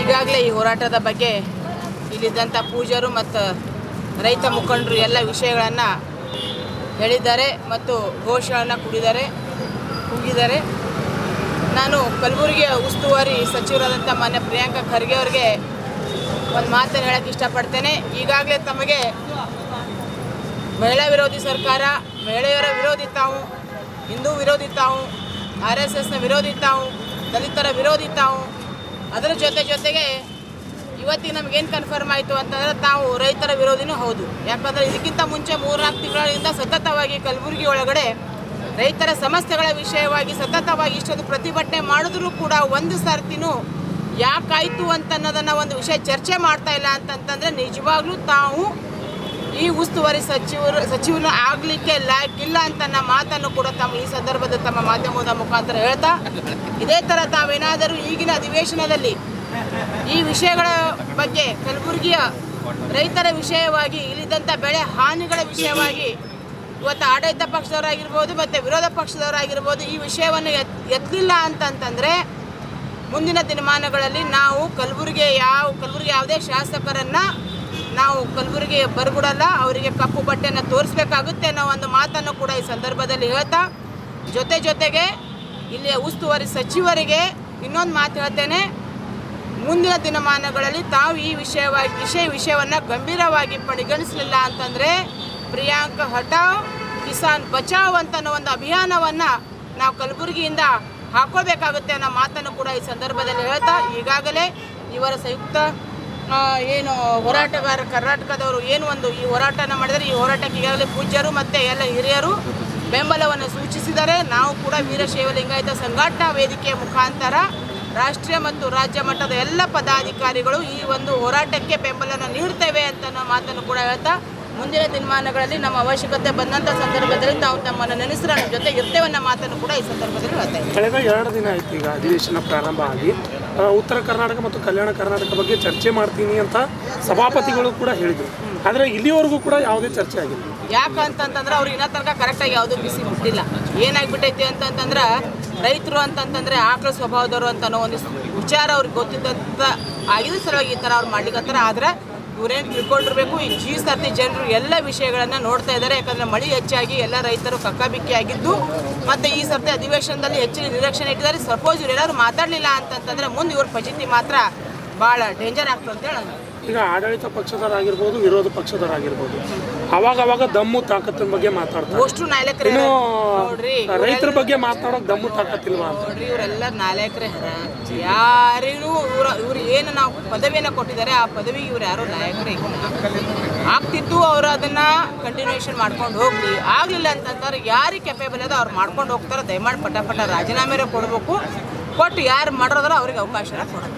ಈಗಾಗಲೇ ಈ ಹೋರಾಟದ ಬಗ್ಗೆ ಇಲ್ಲಿದ್ದಂಥ ಪೂಜರು ಮತ್ತು ರೈತ ಮುಖಂಡರು ಎಲ್ಲ ವಿಷಯಗಳನ್ನು ಹೇಳಿದ್ದಾರೆ ಮತ್ತು ಘೋಷಗಳನ್ನು ಕುಡಿದ್ದಾರೆ ಕೂಗಿದ್ದಾರೆ. ನಾನು ಕಲಬುರಗಿಯ ಉಸ್ತುವಾರಿ ಸಚಿವರಾದಂಥ ಮಾನ್ಯ ಪ್ರಿಯಾಂಕಾ ಖರ್ಗೆ ಅವರಿಗೆ ಒಂದು ಮಾತನ್ನು ಹೇಳೋಕ್ಕೆ ಇಷ್ಟಪಡ್ತೇನೆ. ಈಗಾಗಲೇ ತಮಗೆ ಮಹಿಳಾ ವಿರೋಧಿ ಸರ್ಕಾರ, ಮಹಿಳೆಯರ ವಿರೋಧಿ ತಾವು, ಹಿಂದೂ ವಿರೋಧಿ ತಾವು, ಆರ್ ಎಸ್ ಎಸ್ನ ವಿರೋಧಿ ತಾವು, ದಲಿತರ ವಿರೋಧಿ ತಾವು ಅದರ ಜೊತೆ ಜೊತೆಗೆ ಇವತ್ತಿಗೆ ನಮಗೇನು ಕನ್ಫರ್ಮ್ ಆಯಿತು ಅಂತಂದರೆ ತಾವು ರೈತರ ವಿರೋಧಿನೂ ಹೌದು. ಯಾಕಂದರೆ ಇದಕ್ಕಿಂತ ಮುಂಚೆ ಮೂರ್ನಾಲ್ಕು ತಿಂಗಳಿಂದ ಸತತವಾಗಿ ಕಲಬುರಗಿ ಒಳಗಡೆ ರೈತರ ಸಮಸ್ಯೆಗಳ ವಿಷಯವಾಗಿ ಸತತವಾಗಿ ಇಷ್ಟೊಂದು ಪ್ರತಿಭಟನೆ ಮಾಡಿದ್ರೂ ಕೂಡ ಒಂದು ಸರ್ತಿನೂ ಯಾಕಾಯಿತು ಅಂತ ಅನ್ನೋದನ್ನು ಒಂದು ವಿಷಯ ಚರ್ಚೆ ಮಾಡ್ತಾ ಇಲ್ಲ ಅಂತಂತಂದರೆ ನಿಜವಾಗ್ಲೂ ತಾವು ಈ ಉಸ್ತುವಾರಿ ಸಚಿವರು ಸಚಿವರು ಆಗಲಿಕ್ಕೆ ಲಾಯಕ್ ಇಲ್ಲ ಅಂತ ನನ್ನ ಮಾತನ್ನು ಕೂಡ ತಮ್ಮ ಈ ಸಂದರ್ಭದ ತಮ್ಮ ಮಾಧ್ಯಮದ ಮುಖಾಂತರ ಹೇಳ್ತಾ, ಇದೇ ಥರ ತಾವೇನಾದರೂ ಈಗಿನ ಅಧಿವೇಶನದಲ್ಲಿ ಈ ವಿಷಯಗಳ ಬಗ್ಗೆ ಕಲಬುರಗಿಯ ರೈತರ ವಿಷಯವಾಗಿ ಇಲ್ಲಿದ್ದಂಥ ಬೆಳೆ ಹಾನಿಗಳ ವಿಷಯವಾಗಿ ಇವತ್ತು ಆಡಳಿತ ಪಕ್ಷದವರಾಗಿರ್ಬೋದು ಮತ್ತು ವಿರೋಧ ಪಕ್ಷದವರಾಗಿರ್ಬೋದು ಈ ವಿಷಯವನ್ನು ಎತ್ ಎತ್ತಲಿಲ್ಲ ಅಂತಂತಂದರೆ ಮುಂದಿನ ದಿನಮಾನಗಳಲ್ಲಿ ನಾವು ಕಲಬುರಗಿ ಯಾವ, ಕಲಬುರಗಿ ಯಾವುದೇ ಶಾಸಕರನ್ನು ನಾವು ಕಲಬುರಗಿ ಬರ್ಬಿಡಲ್ಲ ಅವರಿಗೆ ಕಪ್ಪು ಬಟ್ಟೆಯನ್ನು ತೋರಿಸ್ಬೇಕಾಗುತ್ತೆ ಅನ್ನೋ ಒಂದು ಮಾತನ್ನು ಕೂಡ ಈ ಸಂದರ್ಭದಲ್ಲಿ ಹೇಳ್ತಾ, ಜೊತೆ ಜೊತೆಗೆ ಇಲ್ಲಿಯ ಉಸ್ತುವಾರಿ ಸಚಿವರಿಗೆ ಇನ್ನೊಂದು ಮಾತು ಹೇಳ್ತೇನೆ. ಮುಂದಿನ ದಿನಮಾನಗಳಲ್ಲಿ ತಾವು ಈ ವಿಷಯವಾಗಿ ವಿಷಯ, ವಿಷಯವನ್ನು ಗಂಭೀರವಾಗಿ ಪರಿಗಣಿಸಲಿಲ್ಲ ಅಂತಂದರೆ ಪ್ರಿಯಾಂಕ ಹಟಾವ್ ಕಿಸಾನ್ ಬಚಾವ್ ಅಂತ ಒಂದು ಅಭಿಯಾನವನ್ನು ನಾವು ಕಲಬುರಗಿಯಿಂದ ಹಾಕೋಬೇಕಾಗುತ್ತೆ ಅನ್ನೋ ಮಾತನ್ನು ಕೂಡ ಈ ಸಂದರ್ಭದಲ್ಲಿ ಹೇಳ್ತಾ, ಈಗಾಗಲೇ ಇವರ ಸಂಯುಕ್ತ ಏನು ಹೋರಾಟಗಾರ ಕರ್ನಾಟಕದವರು ಏನು ಒಂದು ಈ ಹೋರಾಟನ ಮಾಡಿದರೆ ಈ ಹೋರಾಟಕ್ಕೆ ಈಗಾಗಲೇ ಪೂಜ್ಯರು ಮತ್ತು ಎಲ್ಲ ಹಿರಿಯರು ಬೆಂಬಲವನ್ನು ಸೂಚಿಸಿದರೆ ನಾವು ಕೂಡ ವೀರಶೈವ ಲಿಂಗಾಯತ ಸಂಘಟನಾ ವೇದಿಕೆಯ ಮುಖಾಂತರ ರಾಷ್ಟ್ರೀಯ ಮತ್ತು ರಾಜ್ಯ ಮಟ್ಟದ ಎಲ್ಲ ಪದಾಧಿಕಾರಿಗಳು ಈ ಒಂದು ಹೋರಾಟಕ್ಕೆ ಬೆಂಬಲನ ನೀಡ್ತೇವೆ ಅಂತ ಮಾತನ್ನು ಕೂಡ ಹೇಳ್ತಾ ಮುಂದಿನ ದಿನಮಾನಗಳಲ್ಲಿ ನಮ್ಮ ಅವಶ್ಯಕತೆ ಬಂದಂಥ ಸಂದರ್ಭದಲ್ಲಿ ತಾವು ತಮ್ಮನ್ನು ನೆನೆಸಿರ ಜೊತೆ ಇರ್ತೇವೆ ಅನ್ನೋ ಮಾತನ್ನು ಕೂಡ ಈ ಸಂದರ್ಭದಲ್ಲಿ ಹೇಳ್ತೇವೆ. ಕಳೆದ ಎರಡು ದಿನ ಆಯ್ತು ಈಗ ಅಧಿವೇಶನ ಪ್ರಾರಂಭ ಆಗಿ ಉತ್ತರ ಕರ್ನಾಟಕ ಮತ್ತು ಕಲ್ಯಾಣ ಕರ್ನಾಟಕ ಬಗ್ಗೆ ಚರ್ಚೆ ಮಾಡ್ತೀನಿ ಅಂತ ಸಭಾಪತಿಗಳು ಕೂಡ ಹೇಳಿದರು. ಆದರೆ ಇಲ್ಲಿವರೆಗೂ ಕೂಡ ಯಾವುದೇ ಚರ್ಚೆ ಆಗಿಲ್ಲ. ಯಾಕಂತಂತಂದ್ರೆ ಅವ್ರು ಇನ್ನೂ ತನಕ ಕರೆಕ್ಟಾಗಿ ಯಾವುದು ಬಿಸಿ ಮುಟ್ಟಿಲ್ಲ. ಏನಾಗ್ಬಿಟ್ಟೈತಿ ಅಂತಂತಂದ್ರೆ ರೈತರು ಅಂತಂತಂದ್ರೆ ಆಕಳ ಸ್ವಭಾವದವರು ಅಂತ ಅನ್ನೋ ಒಂದು ವಿಚಾರ ಅವ್ರಿಗೆ ಗೊತ್ತಿದ್ದಂತ ಆಗಿದ್ದು ಸಲುವಾಗಿ ಈ ಥರ ಅವ್ರು ಮಾಡ್ಲಿಕ್ಕೆ ಆದ್ರೆ ಇವ್ರೇನು ತಿಳ್ಕೊಂಡಿರ್ಬೇಕು. ಈ ಜಿ ಸರ್ತಿ ಜನರು ಎಲ್ಲ ವಿಷಯಗಳನ್ನು ನೋಡ್ತಾ ಇದ್ದಾರೆ. ಯಾಕಂದ್ರೆ ಮಳೆ ಹೆಚ್ಚಾಗಿ ಎಲ್ಲ ರೈತರು ಕಕ್ಕಾಬಿಕ್ಕಿ ಆಗಿದ್ದು, ಮತ್ತು ಈ ಸರ್ತಿ ಅಧಿವೇಶನದಲ್ಲಿ ಹೆಚ್ಚಿನ ನಿರೀಕ್ಷಣೆ ಇಟ್ಟಿದ್ದಾರೆ. ಸಪೋಸ್ ಇವ್ರು ಏನಾದ್ರು ಮಾತಾಡಲಿಲ್ಲ ಅಂತಂತಂದ್ರೆ ಮುಂದೆ ಇವ್ರ ಪರಿಸ್ಥಿತಿ ಮಾತ್ರ ಭಾಳ ಡೇಂಜರ್ ಆಗ್ತದೆ ಅಂತ ಹೇಳೋದು ಈಗ ಆಡಳಿತ ಪಕ್ಷದವರಾಗಿರ್ಬೋದು ವಿರೋಧ ಪಕ್ಷದವರಾಗಿರ್ಬೋದು ಅವಾಗ ಅವಾಗ ದಮ್ಮು ತಾಕತ್ತಿನ ಬಗ್ಗೆ ಮಾತಾಡ್ತಾರೆ. ಅಷ್ಟು ನಾಯಕರೇ ಇನ್ನು ರೈತರ ಬಗ್ಗೆ ಮಾತಾಡೋಕೆ ದಮ್ಮು ತಾಕತ್ತಿಲ್ವಾ ಅಂತ. ನೋಡ್ರಿ ಇವರೆಲ್ಲ ನಾಯಕರೇ ಹರ. ಯಾರಿಗೂ ಇವ್ರ ಇವ್ರು ಏನು ನಾವು ಪದವಿಯನ್ನು ಕೊಟ್ಟಿದ್ದಾರೆ ಆ ಪದವಿಗೆ ಇವ್ರು ಯಾರು ನಾಯಕರೇ ಇಲ್ಲ. ಆಗ್ತಿತ್ತು ಅವರು ಅದನ್ನ ಕಂಟಿನ್ಯೂಷನ್ ಮಾಡ್ಕೊಂಡು ಹೋಗ್ಲಿ. ಆಗಲಿಲ್ಲ ಅಂತಂದ್ರೆ ಯಾರಿಗೆ ಕೆಪೇಬಲ್ ಅದ ಅವ್ರು ಮಾಡ್ಕೊಂಡು ಹೋಗ್ತಾರೆ. ದಯಮಾಡಿ ಪಟ ಪಟ ರಾಜೀನಾಮೆ ಕೊಡಬೇಕು. ಕೊಟ್ಟು ಯಾರು ಮಾಡಿರೋದ್ರ ಅವ್ರಿಗೆ ಅವಕಾಶನ ಕೊಡೋದು